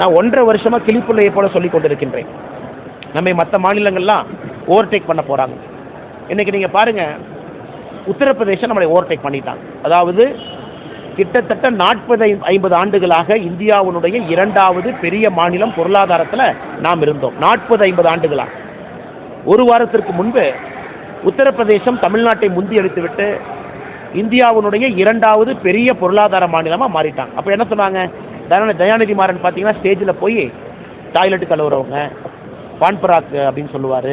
நான் ஒன்றரை வருஷமாக கிளிப்புள்ளையை போல சொல்லி கொண்டிருக்கின்றேன். நம்மை மற்ற மாநிலங்கள்லாம் ஓவர்டேக் பண்ண போகிறாங்க இன்றைக்கி நீங்கள் பாருங்கள் உத்தரப்பிரதேசம் நம்மளை ஓவர்டேக் பண்ணிட்டாங்க. அதாவது கிட்டத்தட்ட நாற்பது ஐம்பது ஆண்டுகளாக இந்தியாவினுடைய இரண்டாவது பெரிய மாநிலம் பொருளாதாரத்தில் நாம் இருந்தோம். நாற்பது ஐம்பது ஆண்டுகளாக. ஒரு வாரத்திற்கு முன்பு உத்தரப்பிரதேசம் தமிழ்நாட்டை முந்தி எடுத்துவிட்டு இந்தியாவினுடைய இரண்டாவது பெரிய பொருளாதார மாநிலமாக மாறிட்டாங்க. அப்போ என்ன சொன்னாங்க? தயாநிதி தயாநிதி மாறன் பார்த்தீங்கன்னா ஸ்டேஜில் போய் டாய்லெட் கழுவுறவங்க பான்பராக் அப்படின்னு சொல்லுவார்.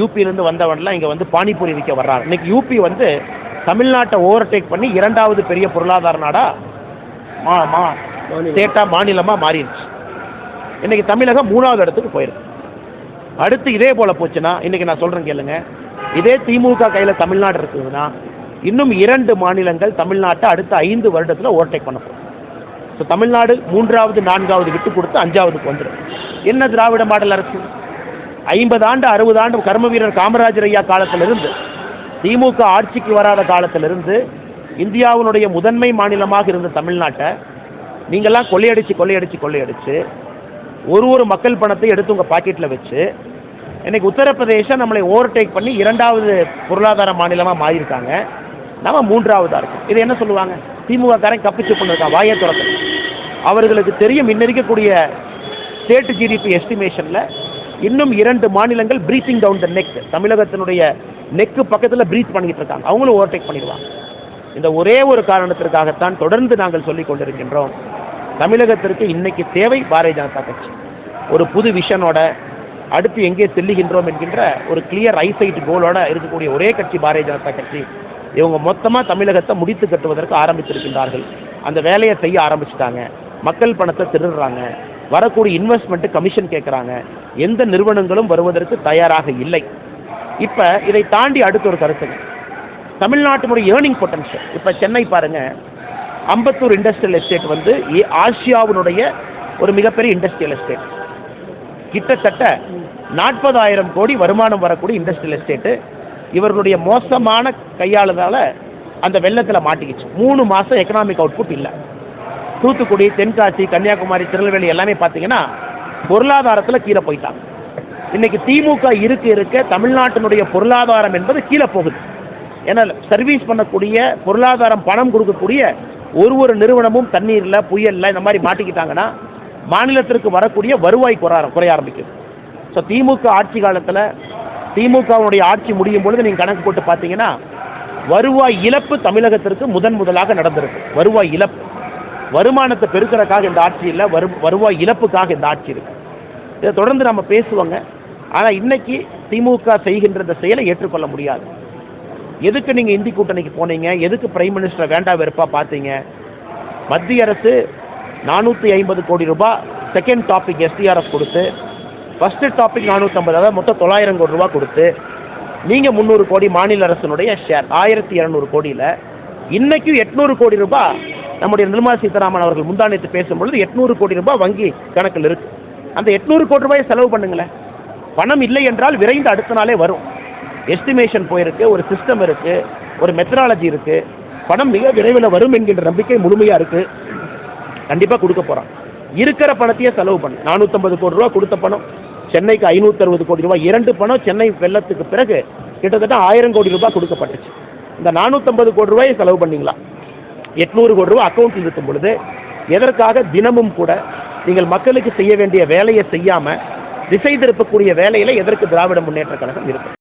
யூபியிலேருந்து வந்தவன்லாம் இங்கே வந்து பானிபூரி விற்க வர்றாங்க இன்னைக்கு யூபி வந்து தமிழ்நாட்டை ஓவர்டேக் பண்ணி இரண்டாவது பெரிய பொருளாதார நாடா மா மா ஸ்டேட்டாக மாநிலமாக மாறிடுச்சு. இன்னைக்கு தமிழகம் மூணாவது இடத்துக்கு போயிருக்கு. அடுத்து இதே போல் போச்சுன்னா இன்னைக்கு நான் சொல்கிறேன் கேளுங்க. இதே திமுக கையில் தமிழ்நாடு இருக்குதுன்னா இன்னும் இரண்டு மாநிலங்கள் தமிழ்நாட்டை அடுத்த ஐந்து வருடத்தில் ஓவர்டேக் பண்ண போகும் ஸோ தமிழ்நாடு மூன்றாவது நான்காவது விட்டு கொடுத்து அஞ்சாவதுக்கு வந்துடும் என்ன திராவிட மாடல் அரசு? ஐம்பது ஆண்டு அறுபது ஆண்டு கர்ம வீரர் காமராஜர் ஐயா காலத்திலிருந்து திமுக ஆட்சிக்கு வராத காலத்திலிருந்து இந்தியாவினுடைய முதன்மை மாநிலமாக இருந்த தமிழ்நாட்டை நீங்கள்லாம் கொள்ளையடிச்சு கொள்ளையடிச்சு கொள்ளையடிச்சு ஒரு ஒரு மக்கள் பணத்தை எடுத்து உங்கள் பாக்கெட்டில் வச்சு இன்னைக்கு உத்தரப்பிரதேசம் நம்மளை ஓவர்டேக் பண்ணி இரண்டாவது பொருளாதார மாநிலமாக மாறியிருக்காங்க. நம்ம மூன்றாவதாக இருக்கும். இது என்ன சொல்லுவாங்க? திமுக காரன் கப்பிச்சு பண்ணிருக்கான் வாயை திறக்க அவர்களுக்கு தெரியும். இன்னிருக்கக்கூடிய ஸ்டேட் ஜிடிபி எஸ்டிமேஷனில் இன்னும் இரண்டு மாநிலங்கள் பிரீத்திங் டவுன் த நெக் தமிழகத்தினுடைய நெக்கு பக்கத்தில் பிரீத் பண்ணிட்டு இருக்காங்க. அவங்களும் ஓவர்டேக் பண்ணிடுவாங்க. இந்த ஒரே ஒரு காரணத்திற்காகத்தான் தொடர்ந்து நாங்கள் சொல்லிக் கொண்டிருக்கின்றோம். தமிழகத்திற்கு இன்னைக்கு தேவை பாரதிய ஜனதா கட்சி. ஒரு புது விஷனோட அடுத்து எங்கே செல்லுகின்றோம் என்கின்ற ஒரு கிளியர் ஐசைட் கோலோட இருக்கக்கூடிய ஒரே கட்சி பாரதிய ஜனதா கட்சி. இவங்க மொத்தமாக தமிழகத்தை முடித்து கட்டுவதற்கு ஆரம்பித்திருக்கின்றார்கள். அந்த வேலையை செய்ய ஆரம்பிச்சிட்டாங்க. மக்கள் பணத்தை திருடுறாங்க. வரக்கூடிய இன்வெஸ்ட்மெண்ட்டு கமிஷன் கேட்குறாங்க எந்த நிறுவனங்களும் வருவதற்கு தயாராக இல்லை. இப்போ இதை தாண்டி அடுத்த ஒரு கருத்துங்க தமிழ்நாட்டினுடைய ஏர்னிங் பொட்டன்ஷியல் இப்போ சென்னை பாருங்க. அம்பத்தூர் இண்டஸ்ட்ரியல் எஸ்டேட் வந்து ஆசியாவினுடைய ஒரு மிகப்பெரிய இண்டஸ்ட்ரியல் எஸ்டேட் கிட்டத்தட்ட நாற்பதாயிரம் கோடி வருமானம் வரக்கூடிய இண்டஸ்ட்ரியல் எஸ்டேட்டு இவர்களுடைய மோசமான கையாளுதால அந்த வெள்ளத்தில் மாட்டிக்கிச்சு. மூணு மாதம் எக்கனாமிக் அவுட்புட் இல்லை. தூத்துக்குடி தென்காசி கன்னியாகுமரி திருநெல்வேலி எல்லாமே பார்த்தீங்கன்னா பொருளாதாரத்தில் கீழே போயிட்டாங்க. இன்னைக்கு திமுக இருக்க இருக்க தமிழ்நாட்டினுடைய பொருளாதாரம் என்பது கீழே போகுது. ஏன்னா சர்வீஸ் பண்ணக்கூடிய பொருளாதாரம் பணம் கொடுக்கக்கூடிய ஒரு ஒரு நிறுவனமும் தண்ணீரில் புயலில் இந்த மாதிரி மாட்டிக்கிட்டாங்கன்னா மாநிலத்திற்கு வரக்கூடிய வருவாய் குறை குறைய ஆரம்பிக்குது. ஸோ திமுக ஆட்சி காலத்தில் திமுகவுடைய ஆட்சி முடியும் பொழுது நீங்கள் கணக்கு போட்டு பார்த்தீங்கன்னா வருவாய் இழப்பு தமிழகத்திற்கு முதன் முதலாக நடந்திருக்கு. வருவாய் இழப்பு. வருமானத்தை பெருக்கிறக்காக இந்த ஆட்சி இல்லை வரு வருவாய் இழப்புக்காக இந்த ஆட்சி இருக்கு. இதை தொடர்ந்து நம்ம பேசுவோங்க. ஆனால் இன்னைக்கு திமுக செய்கின்ற இந்த செயலை ஏற்றுக்கொள்ள முடியாது. எதுக்கு நீங்கள் இந்தி கூட்டணிக்கு போனீங்க? எதுக்கு பிரைம் மினிஸ்டரை வேண்டாம் வெறுப்பாக பார்த்தீங்க? மத்திய அரசு நானூற்றி ஐம்பது கோடி ரூபாய் செகண்ட் டாபிக் எஸ்டிஆர்எஃப் கொடுத்து ஃபஸ்ட்டு டாபிக் நானூற்றம்பது அதாவது மொத்தம் தொள்ளாயிரம் கோடி ரூபா கொடுத்து நீங்கள் முந்நூறு கோடி மாநில அரசினுடைய ஷேர் ஆயிரத்தி இரநூறு கோடியில் இன்னைக்கும் எட்நூறு கோடி ரூபாய் நம்முடைய நிர்மலா சீதாராமன் அவர்கள் முந்தானத்து பேசும்பொழுது எட்நூறு கோடி ரூபாய் வங்கி கணக்கில் இருக்கு. அந்த எட்நூறு கோடி ரூபாயை செலவு பண்ணுங்களேன். பணம் இல்லை என்றால் விரைந்து அடுத்த நாளே வரும். எஸ்டிமேஷன் போயிருக்கு ஒரு சிஸ்டம் இருக்கு ஒரு மெத்தடாலஜி இருக்கு. பணம் மிக விரைவில் வரும் என்கின்ற நம்பிக்கை முழுமையாக இருக்கு. கண்டிப்பாக கொடுக்க போகிறான் இருக்கிற பணத்தையே செலவு பண்ணு. நானூற்றம்பது கோடி ரூபா கொடுத்த பணம். சென்னைக்கு ஐநூற்றறுபது கோடி ரூபாய் இரண்டு பணம் சென்னை வெள்ளத்துக்கு பிறகு கிட்டத்தட்ட ஆயிரம் கோடி ரூபாய் கொடுக்கப்பட்டுச்சு. இந்த நானூற்றம்பது கோடி ரூபாயை செலவு பண்ணீங்களா? எட்நூறு கோடி ரூபாய் அக்கௌண்ட்டில் இருக்கும் பொழுது எதற்காக தினமும் கூட நீங்கள் மக்களுக்கு செய்ய வேண்டிய வேலையை செய்யாமல் திசை திருப்பக்கூடிய வேலையில் எதற்கு திராவிட முன்னேற்ற கழகம் இருக்கும்